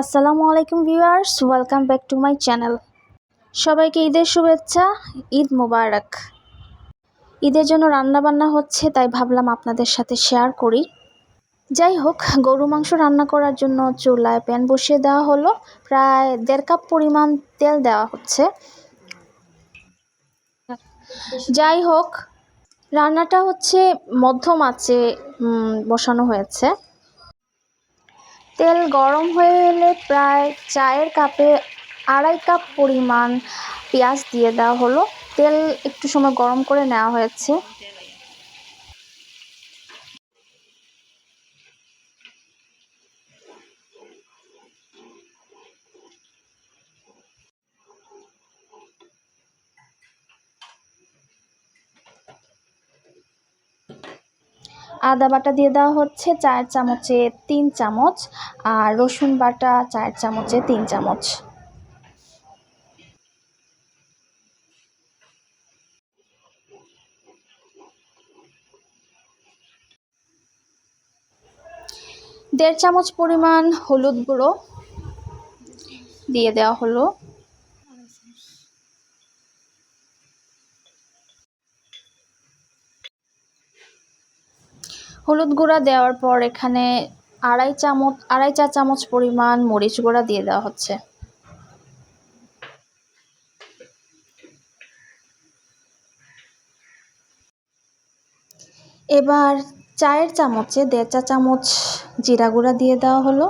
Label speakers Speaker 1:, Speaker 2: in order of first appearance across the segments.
Speaker 1: আসসালামু আলাইকুম viewers, welcome back to my channel. সবাইকে ঈদের শুভেচ্ছা, ঈদ মোবারক। ঈদের জন্য রান্না বান্না হচ্ছে, তাই ভাবলাম আপনাদের সাথে শেয়ার করি। যাই হোক, গরু মাংস রান্না করার জন্য চুলায় প্যান বসিয়ে দেওয়া হলো। প্রায় দেড় কাপ পরিমাণ তেল দেওয়া হচ্ছে। যাই হোক, রান্নাটা হচ্ছে মধ্যম আঁচে বসানো হয়েছে। তেল গরম হয়ে এলে প্রায় চায়ের কাপে আড়াই কাপ পরিমাণ পেঁয়াজ দিয়ে দেওয়া হলো। তেল একটু সময় গরম করে নেওয়া হয়েছে। আদা বাটা দিয়ে দেওয়া হচ্ছে চায়ের চামচে তিন চামচ আর রসুন বাটা চায়ের চামচে তিন চামচ। দেড় চামচ পরিমাণ হলুদ গুঁড়ো দিয়ে দেওয়া হলো। হলুদ গুঁড়া দেওয়ার পর এখানে আড়াই চামচ, আড়াই চা চামচ পরিমাণ মরিচ গুঁড়া দিয়ে দেওয়া হচ্ছে। এবার চায়ের চামচে দেড় চা চামচ জিরা গুঁড়া দিয়ে দেওয়া হলো।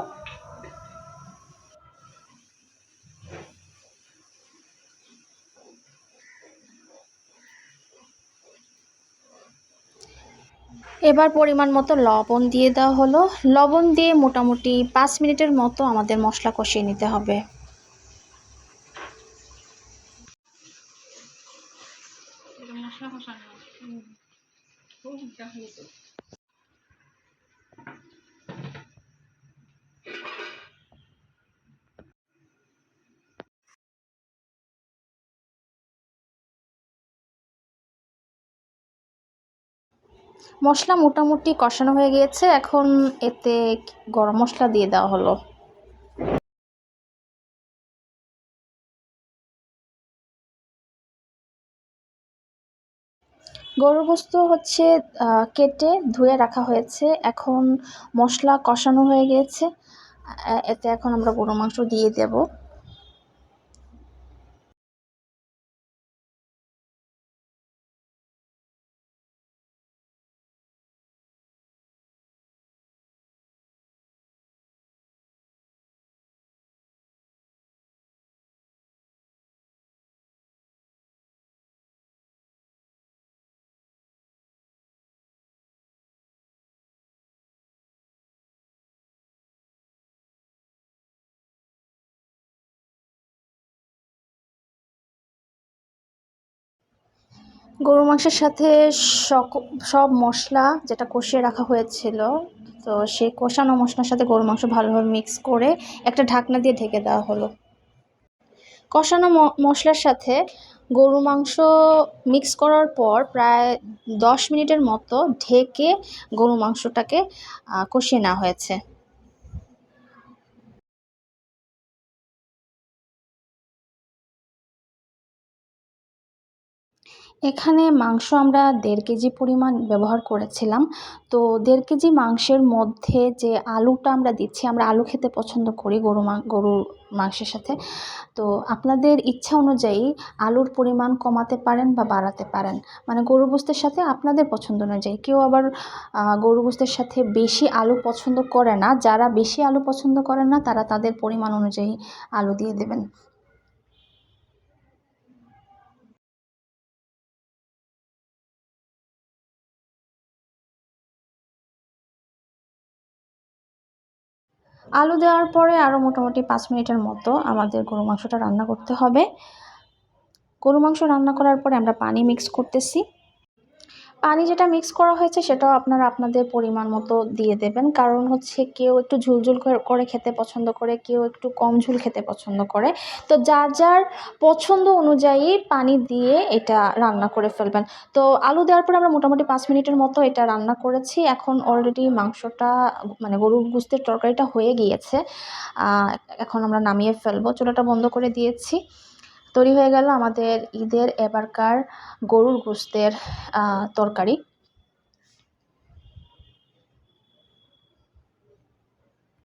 Speaker 1: এবার পরিমাণ মতো লবণ দিয়ে দেওয়া হলো। লবণ দিয়ে মোটামুটি পাঁচ মিনিটের মতো আমাদের মশলা কষিয়ে নিতে হবে। মশলা মোটামুটি কষানো হয়ে গিয়েছে, এখন এতে গরম মশলা দিয়ে দেওয়া হলো। গরুর গোস্ত হচ্ছে কেটে ধুয়ে রাখা হয়েছে। এখন মশলা কষানো হয়ে গিয়েছে এতে এখন আমরা গরু মাংস দিয়ে দেব। গরু মাংসের সাথে সব মশলা যেটা কষিয়ে রাখা হয়েছিল, তো সেই কষানো মশলার সাথে গরু মাংস ভালোভাবে মিক্স করে একটা ঢাকনা দিয়ে ঢেকে দেওয়া হলো। কষানো মশলার সাথে গরু মাংস মিক্স করার পর প্রায় দশ মিনিটের মতো ঢেকে গরু মাংসটাকে কষিয়ে নেওয়া হয়েছে। এখানে মাংস আমরা দেড় কেজি পরিমাণ ব্যবহার করেছিলাম। তো দেড় কেজি মাংসের মধ্যে যে আলুটা আমরা দিচ্ছি, আমরা আলু খেতে পছন্দ করি গরু গরুর মাংসের সাথে। তো আপনাদের ইচ্ছা অনুযায়ী আলুর পরিমাণ কমাতে পারেন বা বাড়াতে পারেন। মানে গরু গোস্তের সাথে আপনাদের পছন্দ অনুযায়ী। কেউ আবার গরু গোস্তের সাথে বেশি আলু পছন্দ করে না। যারা বেশি আলু পছন্দ করেন না, তারা তাদের পরিমাণ অনুযায়ী আলু দিয়ে দেবেন। আলু দেওয়ার পরে আরও মোটামুটি পাঁচ মিনিটের মতো আমাদের গরু মাংসটা রান্না করতে হবে। গরু মাংস রান্না করার পরে আমরা পানি মিক্স করতেছি। পানি যেটা মিক্স করা হয়েছে সেটাও আপনারা আপনাদের পরিমাণ মতো দিয়ে দেবেন। কারণ হচ্ছে কেউ একটু ঝুলঝুল করে- খেতে পছন্দ করে, কেউ একটু কম ঝুল খেতে পছন্দ করে। তো যার যার পছন্দ অনুযায়ী পানি দিয়ে এটা রান্না করে ফেলবেন। তো আলু দেওয়ার পরে আমরা মোটামুটি পাঁচ মিনিটের মতো এটা রান্না করেছি। এখন অলরেডি মাংসটা মানে গরুর গুস্তের তরকারিটা হয়ে গিয়েছে। এখন আমরা নামিয়ে ফেলব। চুলাটা বন্ধ করে দিয়েছি। তৈরি হয়ে গেল আমাদের ঈদের এবারকার গরুর গোস্তের তরকারি।